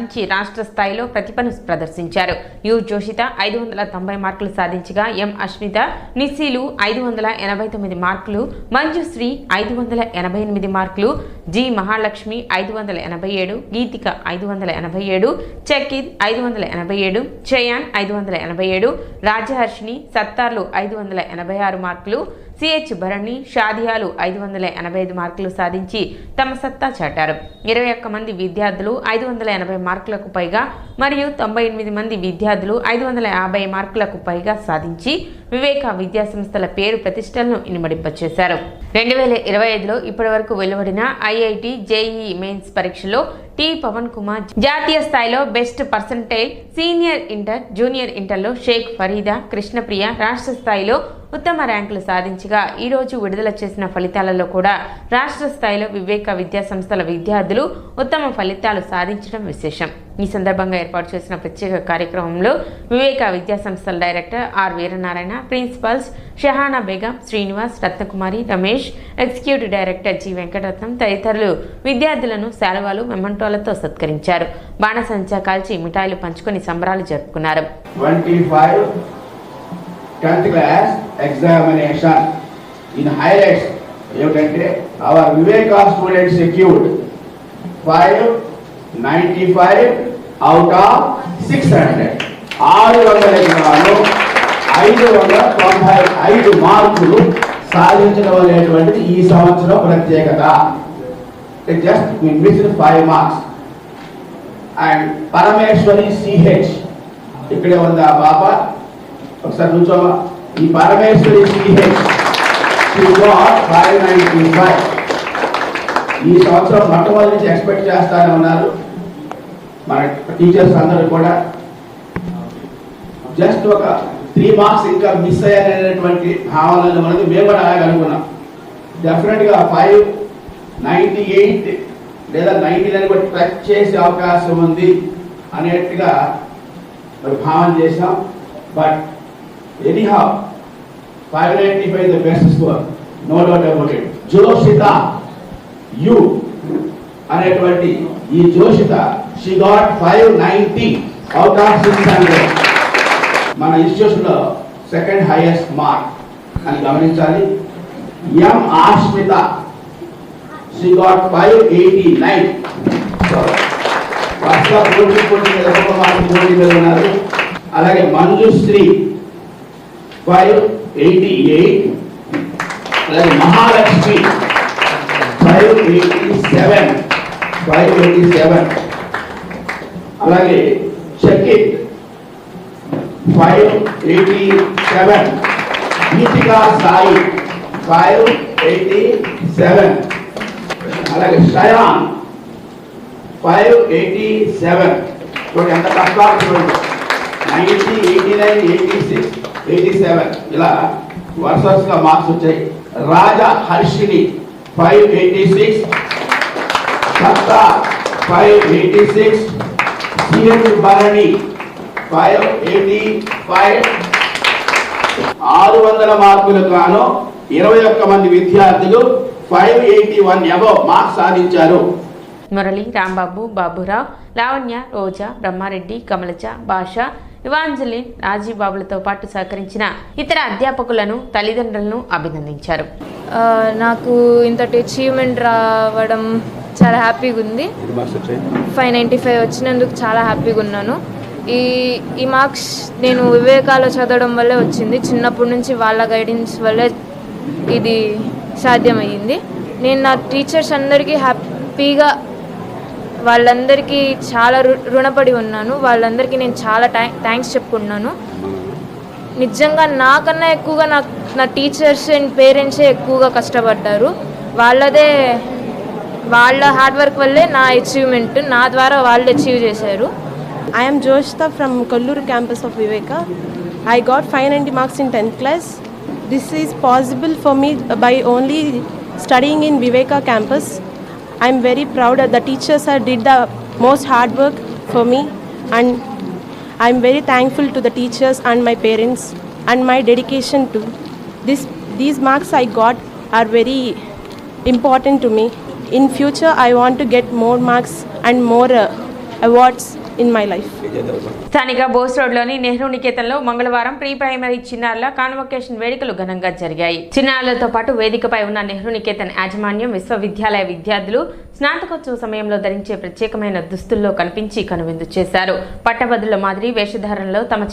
నుంచి రాష్ట్ర స్థాయిలో ప్రతిభను ప్రదర్శించారు. యు జోషిత ఐదు వందల తొంభై మార్కులు సాధించగా ఎం అశ్మిత నిస్సీలు ఐదు వందల ఎనభై తొమ్మిది మార్కులు మంజుశ్రీ ఐదు వందల ఎనభై ఎనిమిది మార్కులు జి మహాలక్ష్మి ఐదు వందల ఎనభై ఏడు గీతిక ఐదు వందల ఎనభై ఏడు చకిద్ ఐదు వందల ఎనభై ఏడు చయాన్ ఐదు వందల ఎనభై ఏడు రాజహర్షిణి సత్తార్లు ఐదు వందల ఎనభై ఆరు మార్కులు సిహెచ్ భరణి షాదియాలు ఐదు వందల ఎనభై ఐదు మార్కులు సాధించి తమ సత్తా చాటారు. ఇరవై ఒక్క మంది విద్యార్థులు ఐదు వందల ఎనభై మార్కులకు పైగా మరియు తొంభై ఎనిమిది మంది విద్యార్థులు ఐదు వందల యాభై మార్కులకు పైగా సాధించి వివేక విద్యా సంస్థల పేరు ప్రతిష్టలను ఇనుమడింపచేశారు. రెండు వేల ఇరవై ఐదులో ఇప్పటి వరకు వెలువడిన ఐఐటి జేఈ మెయిన్స్ పరీక్షలో టి పవన్ కుమార్ జాతీయ స్థాయిలో best percentile senior inter junior ఇంటర్లో షేక్ ఫరీదా కృష్ణప్రియ రాష్ట్ర స్థాయిలో ఉత్తమ ర్యాంకులు సాధించగా ఈ రోజు విడుదల చేసిన ఫలితాలలో కూడా రాష్ట్ర స్థాయిలో వివేక విద్యా సంస్థల విద్యార్థులు ఉత్తమ ఫలితాలు సాధించడం విశేషం. ఈ సందర్భంగా ఏర్పాటు చేసిన ప్రత్యేక కార్యక్రమంలో వివేక విద్యా సంస్థల director R Veeranarayana principals Shahana Begum Srinivas Ratnakumari Ramesh executive director G Venkataratnam తదితరులు విద్యార్థులను శాలువాలు మెమంటోలతో సత్కరించారు. బాణసంచా కాల్చి మిఠాయిలు పంచుకొని సంబరాలు జరుపుకున్నారు. ఏమిటంటే our Viveka student secured five ninety five out of six hundred ఆరు వందల గ్రాములు ఐదు వందల తొంభై ఐదు మార్కులు సాధించడం అనేటువంటిది ఈ సంవత్సరం ప్రత్యేకత. Just miss five marks and Parameshwari CH ఇక్కడే ఉంది ఆ పాప ఒకసారి కూర్చోమా ఈ Parameshwari CH five ninety five ఈ సంవత్సరం మొట్టమొదటి నుంచి ఎక్స్పెక్ట్ చేస్తానే ఉన్నారు. మన టీచర్స్ అందరూ కూడా జస్ట్ ఒక త్రీ మార్క్స్ ఇంకా మిస్ అయ్యారనేటువంటి భావనలు మనకి మేము కూడా అలాగే డెఫినెట్గా ఫైవ్ నైంటీ ఎయిట్ లేదా నైంటీ నైన్ కూడా టచ్ చేసే అవకాశం ఉంది అనేట్టుగా మరి భావన చేసాం but anyhow five ninety five the best score no doubt about it Joshitha U అనేటువంటి ఈ Joshitha she got five ninety out of six hundred మన ఇన్స్టిట్యూషన్లో సెకండ్ హైయెస్ట్ మార్క్ అని గమనించాలి. M Asmitha she got five eighty nine వరుసగా పోటీ పోటీ మీద ఒక పోటీ మీద ఉన్నారు. అలాగే మంజుశ్రీ ఫైవ్ ఎయిటీ ఎయిట్ అలాగే Mahalakshmi five eighty seven five eighty seven అలాగే Shakith five eighty seven Geethika Sai five eighty seven అలాగే షయాన్ ఫైవ్ ఎయిటీ సెవెన్ చూడండి ఎంత కష్టాలు చూడండి. Ninety eighty nine eighty six eighty seven ఇలా వరుస వరుసగా మార్క్స్ వచ్చాయి. Raja Harshini five eighty six Satta five eighty six CN Bharani five eighty five ఆరు వందల మార్కులకు గాను ఇరవై ఒక్క మంది విద్యార్థులు five eighty one above marks సాధించారు. మురళి రాంబాబు బాబురావు లావణ్య రోజా బ్రహ్మారెడ్డి కమలజ భాష ఇవాంజలిన్ రాజీబాబులతో పాటు సహకరించిన ఇతర అధ్యాపకులను తల్లిదండ్రులను అభినందించారు. నాకు ఇంతటి అచీవ్మెంట్ రావడం చాలా హ్యాపీగా ఉంది. ఫైవ్ నైంటీ ఫైవ్ వచ్చినందుకు చాలా హ్యాపీగా ఉన్నాను. ఈ ఈ మార్క్స్ నేను వివేకాలో చదవడం వల్లే వచ్చింది. చిన్నప్పటి నుంచి వాళ్ళ గైడెన్స్ వల్లే ఇది సాధ్యమయ్యింది. నేను నా టీచర్స్ అందరికీ హ్యాపీగా వాళ్ళందరికీ చాలా రుణపడి ఉన్నాను. వాళ్ళందరికీ నేను చాలా థ్యాంక్స్ చెప్పుకుంటున్నాను. నిజంగా నాకన్నా ఎక్కువగా నా నా టీచర్స్ అండ్ పేరెంట్సే ఎక్కువగా కష్టపడ్డారు. వాళ్ళదే వాళ్ళ హార్డ్ వర్క్ వల్లే నా అచీవ్మెంట్ నా ద్వారా వాళ్ళు అచీవ్ చేశారు. I'm Joshitha from Kolluru campus of Viveka I got five ninety marks in tenth class this is possible for me by only studying in Viveka campus I'm very proud the teachers are did the most hard work for me and I'm very thankful to the teachers and my parents and my dedication to this these marks I got are very important to me in future I want to get more marks and more awards in my life స్థానిక బోస్ రోడ్లోని నెహ్రూ నికేతన్లో మంగళవారం pre primary చిన్నారుల convocation వేడుకలు ఘనంగా జరిగాయి. చిన్నారులతో పాటు వేదికపై ఉన్న నెహ్రూ నికేతన్ యాజమాన్యం విశ్వవిద్యాలయ విద్యార్థులు స్నాతకోత్సవ సమయంలో ధరించే ప్రత్యేకమైన దుస్తుల్లో కనిపించి కనువిందు చేశారు. పట్టభద్రుల మాదిరి వేషధారణలో తమ